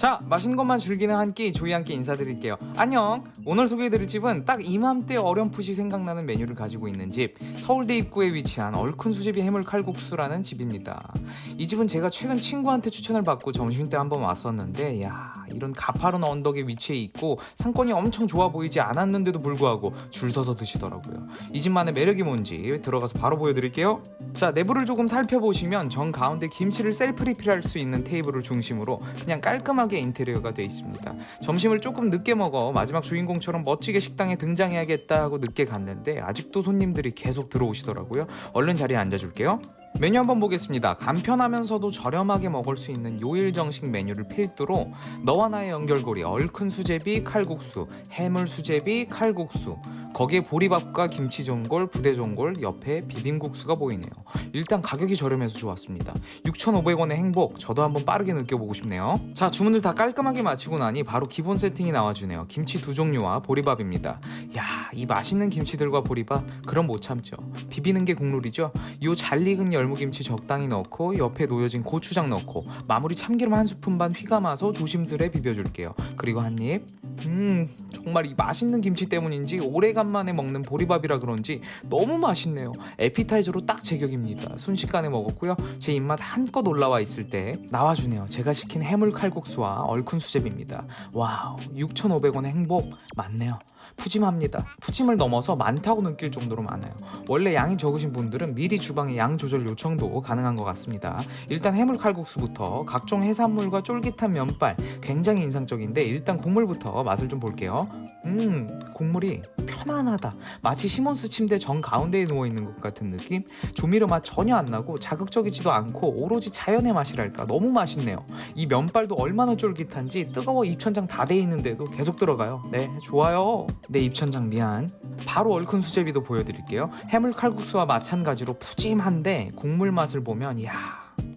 자, 맛있는 것만 즐기는 한 끼 조이 함께 인사드릴게요. 안녕. 오늘 소개해드릴 집은 딱 이맘때 어렴풋이 생각나는 메뉴를 가지고 있는 집, 서울대 입구에 위치한 얼큰 수제비 해물 칼국수라는 집입니다. 이 집은 제가 최근 친구한테 추천을 받고 점심 때 한번 왔었는데, 야, 이런 가파른 언덕에 위치해 있고 상권이 엄청 좋아 보이지 않았는데도 불구하고 줄 서서 드시더라고요. 이 집만의 매력이 뭔지 들어가서 바로 보여드릴게요. 자, 내부를 조금 살펴보시면 정 가운데 김치를 셀프 리필할 수 있는 테이블을 중심으로 그냥 깔끔하게 인테리어가 되어 있습니다. 점심을 조금 늦게 먹어 마지막 주인공처럼 멋지게 식당에 등장해야겠다 하고 늦게 갔는데 아직도 손님들이 계속 들어오시더라고요. 얼른 자리에 앉아줄게요. 메뉴 한번 보겠습니다. 간편하면서도 저렴하게 먹을 수 있는 요일 정식 메뉴를 필두로 너와 나의 연결고리 얼큰 수제비 칼국수, 해물 수제비 칼국수, 거기에 보리밥과 김치 전골, 부대 전골, 옆에 비빔국수가 보이네요. 일단 가격이 저렴해서 좋았습니다. 6,500원의 행복, 저도 한번 빠르게 느껴보고 싶네요. 자, 주문을 다 깔끔하게 마치고 나니 바로 기본 세팅이 나와주네요. 김치 두 종류와 보리밥입니다. 야, 이 맛있는 김치들과 보리밥, 그럼 못 참죠. 비비는 게 국룰이죠. 요 잘 익은 열무김치 적당히 넣고 옆에 놓여진 고추장 넣고 마무리 참기름 한 스푼 반 휘감아서 조심스레 비벼줄게요. 그리고 한 입. 음, 정말 이 맛있는 김치 때문인지 오래간만에 먹는 보리밥이라 그런지 너무 맛있네요. 에피타이저로 딱 제격입니다. 순식간에 먹었고요. 제 입맛 한껏 올라와 있을 때 나와주네요. 제가 시킨 해물 칼국수와 얼큰 수제비입니다. 와우, 6,500원의 행복 맞네요. 푸짐합니다. 푸짐을 넘어서 많다고 느낄 정도로 많아요. 원래 양이 적으신 분들은 미리 주방에 양 조절 요청도 가능한 것 같습니다. 일단 해물 칼국수부터 각종 해산물과 쫄깃한 면발 굉장히 인상적인데 일단 국물부터 맛을 좀 볼게요. 음, 국물이 편안하다. 마치 시몬스 침대 정 가운데에 누워 있는 것 같은 느낌. 조미료 맛 전혀 안 나고 자극적이지도 않고 오로지 자연의 맛이랄까 너무 맛있네요. 이 면발도 얼마나 쫄깃한지 뜨거워 입천장 다 돼 있는데도 계속 들어가요. 네, 좋아요. 내 입천장 미안. 바로 얼큰 수제비도 보여드릴게요. 해물 칼국수와 마찬가지로 푸짐한데 국물 맛을 보면 이야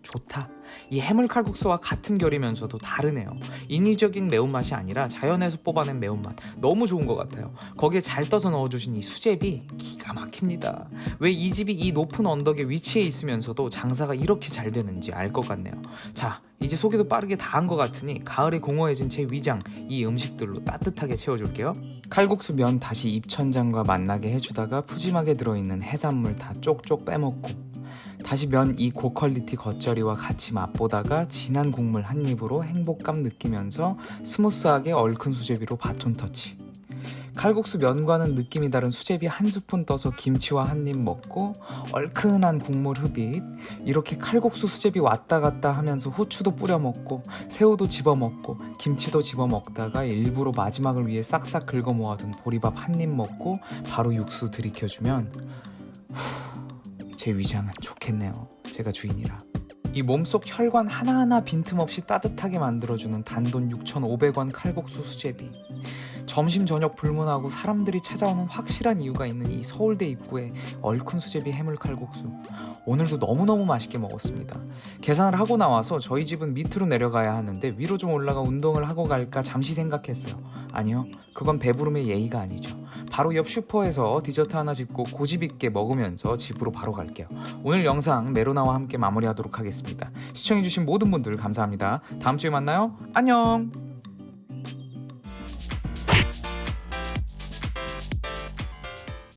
좋다. 이 해물 칼국수와 같은 결이면서도 다르네요. 인위적인 매운맛이 아니라 자연에서 뽑아낸 매운맛. 너무 좋은 것 같아요. 거기에 잘 떠서 넣어주신 이 수제비 기가 막힙니다. 왜 이 집이 이 높은 언덕에 위치해 있으면서도 장사가 이렇게 잘 되는지 알 것 같네요. 자, 이제 소개도 빠르게 다 한 것 같으니 가을에 공허해진 제 위장 이 음식들로 따뜻하게 채워줄게요. 칼국수 면 다시 입천장과 만나게 해주다가 푸짐하게 들어있는 해산물 다 쪽쪽 빼먹고 다시 면 이 고퀄리티 겉절이와 같이 맛보다가 진한 국물 한 입으로 행복감 느끼면서 스무스하게 얼큰 수제비로 바톤 터치. 칼국수 면과는 느낌이 다른 수제비 한 스푼 떠서 김치와 한 입 먹고 얼큰한 국물 흡입 이렇게 칼국수 수제비 왔다 갔다 하면서 후추도 뿌려 먹고 새우도 집어 먹고 김치도 집어 먹다가 일부러 마지막을 위해 싹싹 긁어 모아둔 보리밥 한 입 먹고 바로 육수 들이켜주면 후, 제 위장은 좋겠네요. 제가 주인이라. 이 몸속 혈관 하나하나 빈틈없이 따뜻하게 만들어주는 단돈 6,500원 칼국수 수제비 점심 저녁 불문하고 사람들이 찾아오는 확실한 이유가 있는 이 서울대 입구에 얼큰 수제비 해물 칼국수. 오늘도 너무너무 맛있게 먹었습니다. 계산을 하고 나와서 저희 집은 밑으로 내려가야 하는데 위로 좀 올라가 운동을 하고 갈까 잠시 생각했어요. 아니요 그건 배부름의 예의가 아니죠. 바로 옆 슈퍼에서 디저트 하나 집고 고집 있게 먹으면서 집으로 바로 갈게요. 오늘 영상 메로나와 함께 마무리하도록 하겠습니다. 시청해주신 모든 분들 감사합니다. 다음 주에 만나요. 안녕